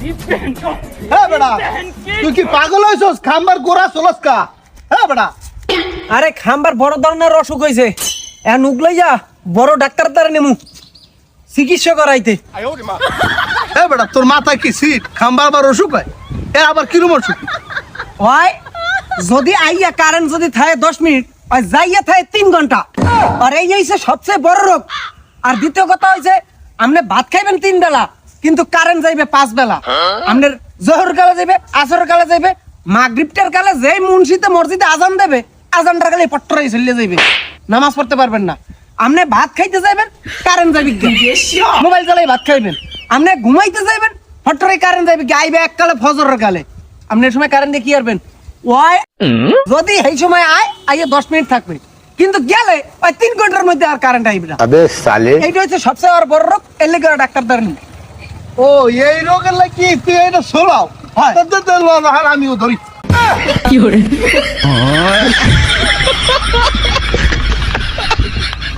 হ্যাঁ বেড়া তুই কি পাগল হয়েছস? খাম্বার গোড়া চলস কা হ্যাঁ বেড়া। আরে খাম্বার বড় ধরনের অসুখ হয়েছে। এখন উগলাই যা বড় ডাক্তার দ্বারা নেমু। চিকিৎসা করাইতে। হ্যাঁ বেড়া তোর মাথায় কি সিট? খাম্বার আবার অসুখ হয়? এ আবার কিরম অসুখ? হয় যদি আইয়া কারেন্ট যদি থাকে দশ মিনিট আর যাইয়া থাকে তিন ঘণ্টা। আর এই হইছে সবচেয়ে বড় রোগ। আর দ্বিতীয় কথা হইছে আপনি ভাত খাইবেন তিন বেলা। কিন্তু কারেন্ট যাইবে পাঁচ বেলা। আপনার জহর কালে যাইবে আসর কালে যাইবে মাগরিবটার কালে যে মুন্সিতে মসজিদে আজান দেবে আজানটার কালে পট্টরাই চলিয়ে যাইবে। নামাজ পড়তে পারবেন না। আপনি ভাত খাইতে যাইবেন কারেন্ট যাইবে মোবাইল চালাই ভাত খাইবেন। আপনি ঘুমাইতে যাইবেন পট্টরাই কারেন্ট যাইবে কি আইবে এককালে ফজরের কালে। আপনি এই সময় কারেন্ট দিয়ে কি আরবেন ওয়াই যদি এই সময় আয় আইয়ে দশ মিনিট থাকবে। কিন্তু গেলে ওই তিন ঘণ্টার মধ্যে আর কারেন্ট আইবে না। এইটা হচ্ছে সবচেয়ে বড় রোগ এর ডাক্তার ধরেন। ও এই রোগের লাগি তুই এটা শোনাও আমিও ধরি। কি করে?